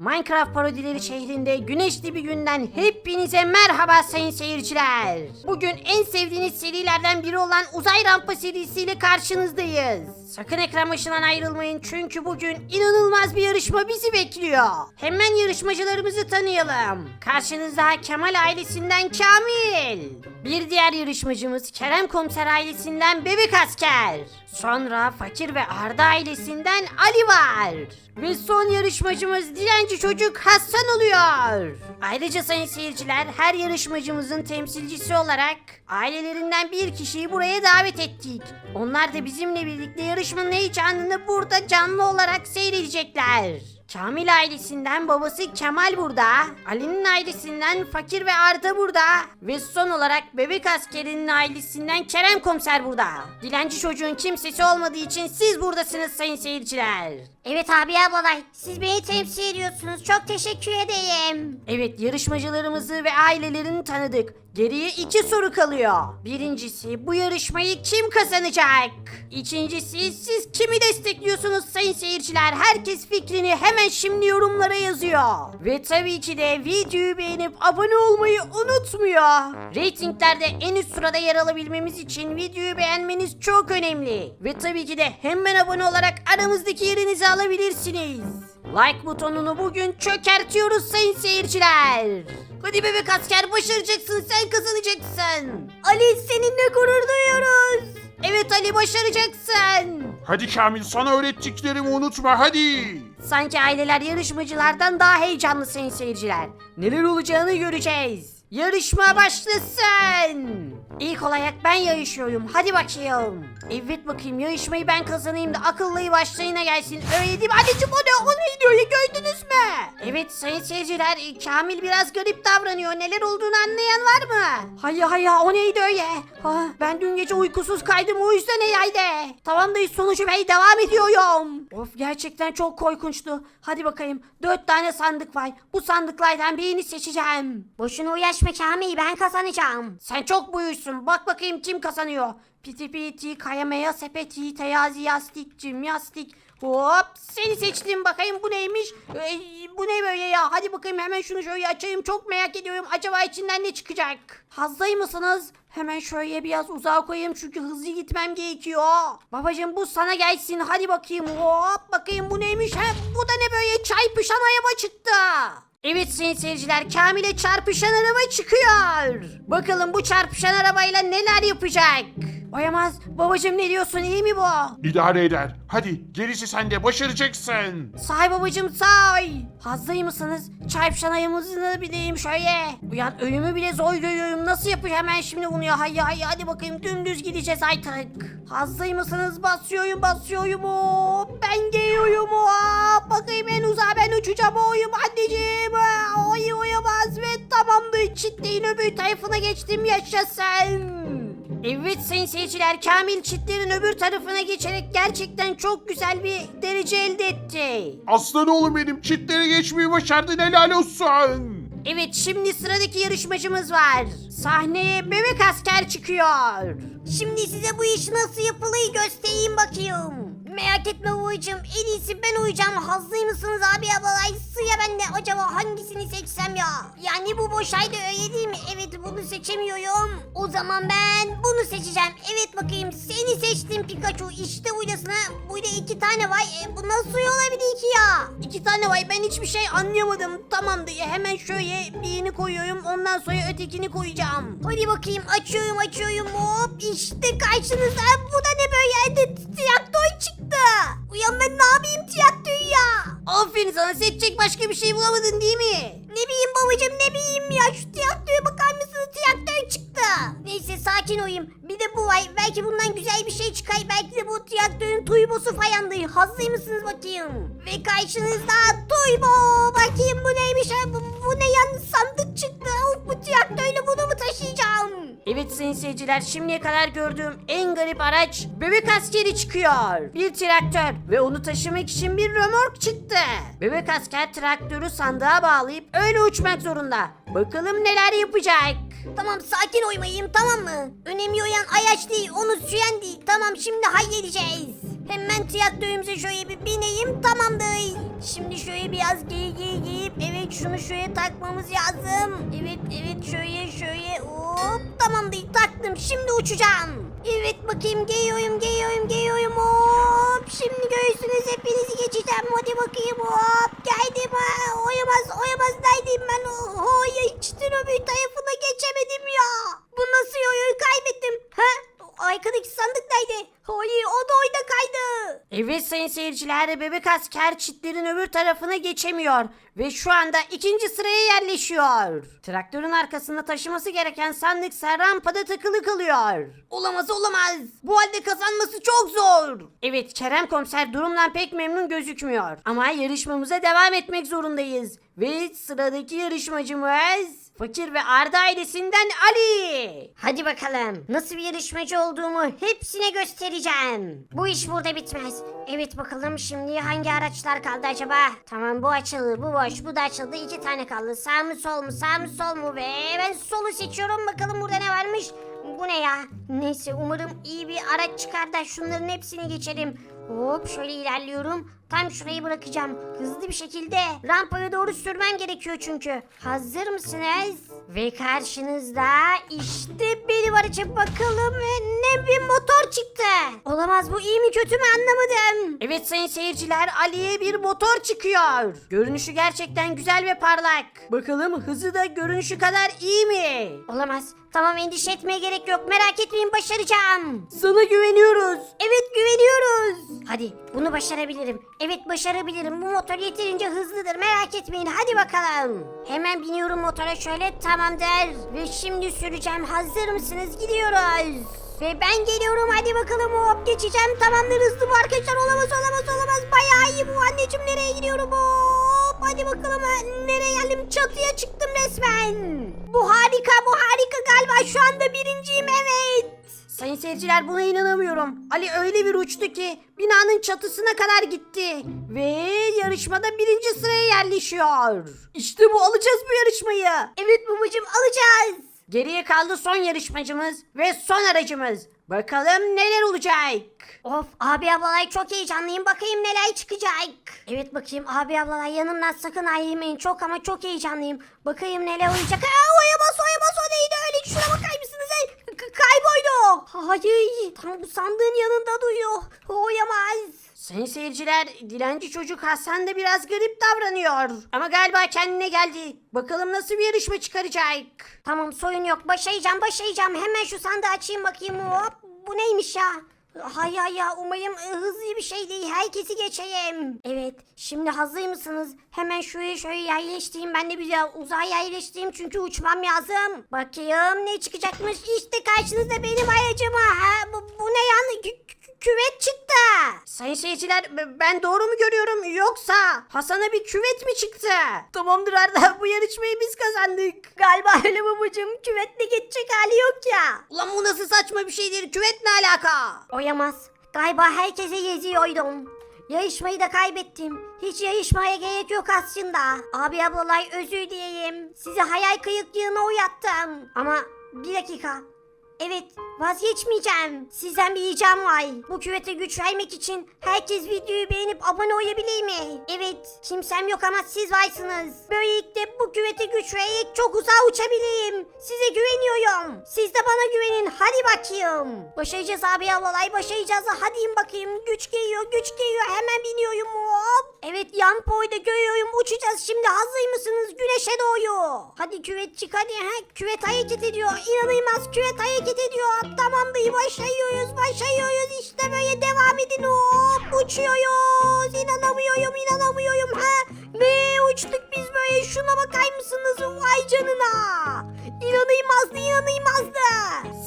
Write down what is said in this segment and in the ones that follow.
Minecraft parodileri şehrinde güneşli bir günden hepinize merhaba sayın seyirciler. Bugün en sevdiğiniz serilerden biri olan Uzay Rampa serisiyle karşınızdayız. Sakın ekran başından ayrılmayın çünkü bugün inanılmaz bir yarışma bizi bekliyor. Hemen yarışmacılarımızı tanıyalım. Karşınızda Kemal ailesinden Kamil. Bir diğer yarışmacımız Kerem Komiser ailesinden Bebek Asker. Sonra Fakir ve Arda ailesinden Ali var. Ve son yarışmacımız Dilenci Çocuk Hasan oluyor. Ayrıca sayın seyirciler her yarışmacımızın temsilcisi olarak ailelerinden bir kişiyi buraya davet ettik. Onlar da bizimle birlikte yarışmanın heyecanını burada canlı olarak seyredecekler. Kamil ailesinden babası Kemal burada. Ali'nin ailesinden Fakir ve Arda burada. Ve son olarak bebek askerinin ailesinden Kerem komiser burada. Dilenci çocuğun kimsesi olmadığı için siz buradasınız sayın seyirciler. Evet abi ablalay siz beni temsil ediyorsunuz çok teşekkür ederim. Evet yarışmacılarımızı ve ailelerini tanıdık. Geriye iki soru kalıyor. Birincisi bu yarışmayı kim kazanacak? İkincisi siz kimi destekliyorsunuz sayın seyirciler? Herkes fikrini hemen şimdi yorumlara yazıyor. Ve tabii ki de videoyu beğenip abone olmayı unutmuyor. Ratinglerde en üst sırada yer alabilmemiz için videoyu beğenmeniz çok önemli. Ve tabii ki de hemen abone olarak aramızdaki yerinizi alabilirsiniz. Like butonunu bugün çökertiyoruz sayın seyirciler. Hadi bebek asker başaracaksın sen kazanacaksın. Ali seninle gurur duyuyoruz. Evet Ali başaracaksın. Hadi Kamil sana öğrettiklerimi unutma hadi. Sanki aileler yarışmacılardan daha heyecanlı sayın seyirciler. Neler olacağını göreceğiz. Yarışma başlasın. İlk olarak ben yarışıyorum. Hadi bakayım. Evet bakayım yarışmayı ben kazanayım da akıllıyı başlayına gelsin. Öyle değil mi? Anneciğim o ne? O ne diyor ya gördünüz mü? Evet sayın seyirciler Kamil biraz garip davranıyor. Neler olduğunu anlayan var mı? Hayır hayır o neydi öyle? Ha, ben dün gece uykusuz kaydım o yüzden herhalde. Tamam da sonucu ben devam ediyorum. Of gerçekten çok korkunçtu. Hadi bakayım dört tane sandık var. Bu sandıklardan birini seçeceğim. Boşuna uğraşma Kamil ben kazanacağım. Sen çok buyursun. Bak bakayım kim kazanıyor. Piti piti, kayamaya sepeti, teyazi yastik, cimyastik. Hop seni seçtim bakayım bu neymiş? Ee, bu ne böyle ya? Hadi bakayım hemen şunu şöyle açayım. Çok merak ediyorum. Acaba içinden ne çıkacak? Hazdayı mısınız? Hemen şöyle biraz uzağa koyayım çünkü hızlı gitmem gerekiyor. Babacım bu sana gelsin. Hadi bakayım. Hop bakayım bu neymiş? He, bu da ne böyle çarpışan araba çıktı. Evet sayın seyirciler Kamil'e çarpışan araba çıkıyor. Bakalım bu çarpışan arabayla neler yapacak? Oyamaz. Babacım ne diyorsun iyi mi bu? İdare eder. Hadi gerisi sende başaracaksın. Say babacım say. Hazır mısınız? Çarpışan ayımızı bileyim şöyle. Uyan ölümü bile zor görüyorum. Nasıl yapacağım hemen şimdi bunu ya? Haydi haydi hadi bakayım dümdüz gideceğiz artık. Hazır mısınız? Basıyorum basıyorum. Hop. Ben geliyorum. Hop. Bakayım en uzağa ben uçacağım. Oyum anneciğim. Oy oyamaz ve tamamdır. Çitliğin öbür tarafına geçtim. Yaşasın. Evet sayın seyirciler Kamil çitlerin öbür tarafına geçerek gerçekten çok güzel bir derece elde etti. Aslan oğlum benim çitleri geçmeyi başardın helal olsun. Evet şimdi sıradaki yarışmacımız var. Sahneye bebek asker çıkıyor. Şimdi size bu iş nasıl yapılıyı göstereyim bakayım. Merak etme babacığım en iyisi ben uyuyacağım. Hazır mısınız abi ablalay? Sıra bende acaba hangisini seçsem ya? Yani bu boşaydı öyle değil mi? Evet bunu seçemiyorum. O zaman ben bunu seçeceğim. Evet bakayım seni seçtim Pikachu. İşte buradasın ha. Burada iki tane var. E, bu nasıl olabilir ki ya? İki tane var ben hiçbir şey anlayamadım. Tamamdır hemen şöyle birini koyuyorum ondan sonra ötekini koyacağım. Hadi bakayım açıyorum açıyorum hop işte karşınızda bu da ne böyle çıktı. Uyan ben ne yapayım traktörü ya? Aferin sana seçecek başka bir şey bulamadın değil mi? Ne bileyim babacım ne bileyim ya şu traktöre bakar mısınız traktör çıktı. Neyse sakin olayım bir de bu var belki bundan güzel bir şey çıkar belki de bu traktörün tuybosu fayandır. Hazır mısınız bakayım? Ve karşınızda tuybo bakayım bu neymiş bu, bu ne yalnız sandık çıktı. Of bu traktörle bunu mu taşıyacağım? Evet sayın seyirciler şimdiye kadar gördüğüm en garip araç bebek askeri çıkıyor. Bir traktör ve onu taşımak için bir römork çıktı. Bebek asker traktörü sandığa bağlayıp öyle uçmak zorunda. Bakalım neler yapacak. Tamam sakin oymayayım tamam mı? Önemli olan ayaç değil onu süren değil. Tamam şimdi halledeceğiz. Hemen traktörümüze şöyle bir bineyim tamamdır. Şimdi şöyle biraz geri geri geri Evet şunu şuraya takmamız lazım. Evet evet şöyle şöyle hop tamam değil taktım şimdi uçacağım. Evet bakayım geliyorum geliyorum geliyorum hop. Şimdi göğsünüz hepinizi geçeceğim hadi bakayım hop. Geldim ha oyamaz oyamaz neredeyim ben. Hayır çıtın öbür tarafına geçemedim ya. Bu nasıl yoyu kaybettim. Ha? Arkadaki sandık nerede? Hayır o da orada kaydı. Evet sayın seyirciler bebek asker çitlerin öbür tarafına geçemiyor ve şu anda ikinci sıraya yerleşiyor. Traktörün arkasında taşıması gereken sandıksa rampada takılı kalıyor. Olamaz olamaz. Bu halde kazanması çok zor. Evet Kerem komiser durumdan pek memnun gözükmüyor. Ama yarışmamıza devam etmek zorundayız. Ve sıradaki yarışmacımız Fakir ve Arda ailesinden Ali. Hadi bakalım. Nasıl bir yarışmacı olduğumu hepsine göstereceğim. Bu iş burada bitmez. Evet bakalım şimdi hangi araçlar kaldı acaba? Tamam bu açıldı, bu boş, bu da açıldı. İki tane kaldı. Sağ mı sol mu, sağ mı sol mu? Ve ben solu seçiyorum. Bakalım burada ne varmış? Bu ne ya? Neyse umarım iyi bir araç çıkar da şunların hepsini geçelim. Hop şöyle ilerliyorum. Tam şurayı bırakacağım. Hızlı bir şekilde rampaya doğru sürmem gerekiyor çünkü. Hazır mısınız? Ve karşınızda işte benim aracım bakalım ve ne bir motor çıktı. Olamaz bu iyi mi kötü mü anlamadım. Evet sayın seyirciler Ali'ye bir motor çıkıyor. Görünüşü gerçekten güzel ve parlak. Bakalım hızı da görünüşü kadar iyi mi? Olamaz. Tamam endişe etmeye gerek yok. Merak etmeyin başaracağım. Sana güveniyoruz. Evet güveniyoruz. Hadi bunu başarabilirim. Evet başarabilirim. Bu motor yeterince hızlıdır. Merak etmeyin. Hadi bakalım. Hemen biniyorum motora şöyle tamamdır. Ve şimdi süreceğim. Hazır mısınız? Gidiyoruz. Ve ben geliyorum hadi bakalım hop geçeceğim tamamdır hızlı bu arkadaşlar olamaz olamaz olamaz bayağı iyi bu anneciğim nereye gidiyorum hop hadi bakalım nereye geldim çatıya çıktım resmen bu harika bu harika galiba şu anda birinciyim evet Sayın seyirciler buna inanamıyorum. Ali öyle bir uçtu ki binanın çatısına kadar gitti. Ve yarışmada birinci sıraya yerleşiyor. İşte bu alacağız bu yarışmayı. evet babacığım alacağız Geriye kaldı son yarışmacımız ve son aracımız. Bakalım neler olacak. Of abi ablalay çok heyecanlıyım bakayım neler çıkacak. Evet bakayım abi ablalay yanımdan sakın ayrılmayın çok ama çok heyecanlıyım. Bakayım neler olacak. Aa, oyamaz oyamaz o neydi öyle şuna bakar mısınız? K- k- kayboldu. Hayır tam bu sandığın yanında duruyor. Oyamaz. Sayın seyirciler, dilenci çocuk Hasan da biraz garip davranıyor. Ama galiba kendine geldi. Bakalım nasıl bir yarışma çıkaracak. Tamam sorun yok başlayacağım başlayacağım. Hemen şu sandığı açayım bakayım. Hop bu neymiş ya? Hay hay ya umarım e, hızlı bir şey değil. Herkesi geçeyim. Evet şimdi hazır mısınız? Hemen şuraya şöyle yerleştireyim. Ben de bir uzağa yerleştireyim çünkü uçmam lazım. Bakayım ne çıkacakmış. İşte karşınızda benim aracım. Ha, bu, bu ne yani? Kü- kü- küvet çıktı. Sayın seyirciler, ben doğru mu görüyorum yoksa Hasan'a bir küvet mi çıktı? Tamamdır Arda, bu yarışmayı biz kazandık. Galiba öyle babacığım. Küvetle geçecek hali yok ya. Ulan bu nasıl saçma bir şeydir, küvet ne alaka? Oyamaz. Galiba herkese geziyordum. Yarışmayı da kaybettim. Hiç yarışmaya gerek yok aslında. Abi ablalay özür dileyim. Sizi hayal kırıklığına uyattım. Ama bir dakika. Evet vazgeçmeyeceğim. Sizden bir ricam var. Bu küvete güç vermek için herkes videoyu beğenip abone olabilir mi? Evet kimsem yok ama siz varsınız. Böylelikle bu küvete güç vererek çok uzağa uçabilirim. Size güveniyorum. Siz de bana güvenin. Hadi bakayım. Başaracağız abi ablalay başaracağız. Hadi in bakayım. Güç geliyor güç geliyor. Hemen biniyorum. Hop. Evet yan boyda görüyorum. Uçacağız şimdi. Hazır mısınız? Güneşe doğuyor. Hadi küvet çık hadi. Ha, küvet hareket ediyor. İnanılmaz küvet hareket ediyor. Tamam dayı başlıyoruz. Başlıyoruz. İşte böyle devam edin. Hop uçuyoruz. İnanamıyorum inanamıyorum. Ha. Ve uçtuk biz böyle. Şuna bakar mısınız? Vay canına. İnanılmazdı inanılmazdı.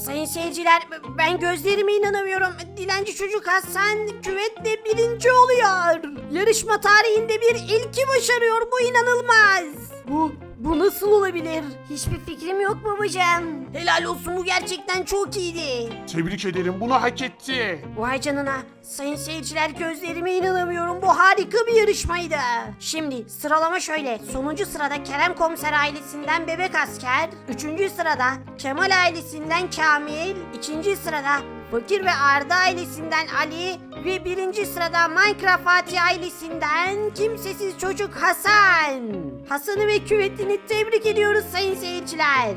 Sayın seyirciler, ben gözlerime inanamıyorum. Dilenci çocuk Hasan küvetle birinci oluyor. Yarışma tarihinde bir ilki başarıyor, bu inanılmaz. Bu, bu nasıl olabilir? Hiçbir fikrim yok babacığım. Helal olsun bu gerçekten çok iyiydi. Tebrik ederim bunu hak etti. Vay canına. Sayın seyirciler gözlerime inanamıyorum. Bu harika bir yarışmaydı. Şimdi sıralama şöyle. Sonuncu sırada Kerem Komiser ailesinden Bebek Asker. Üçüncü sırada Kemal ailesinden Kamil. İkinci sırada Fakir ve Arda ailesinden Ali. Ve birinci sırada Minecraft Fatih ailesinden kimsesiz çocuk Hasan. Hasan'ı ve küvetini tebrik ediyoruz sayın seyirciler.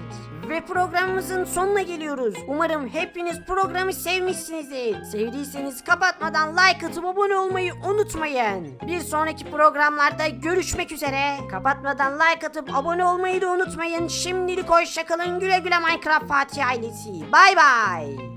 Ve programımızın sonuna geliyoruz. Umarım hepiniz programı sevmişsinizdir. Sevdiyseniz kapatmadan like atıp abone olmayı unutmayın. Bir sonraki programlarda görüşmek üzere. Kapatmadan like atıp abone olmayı da unutmayın. Şimdilik hoşçakalın güle güle Minecraft Fatih ailesi. Bay bay.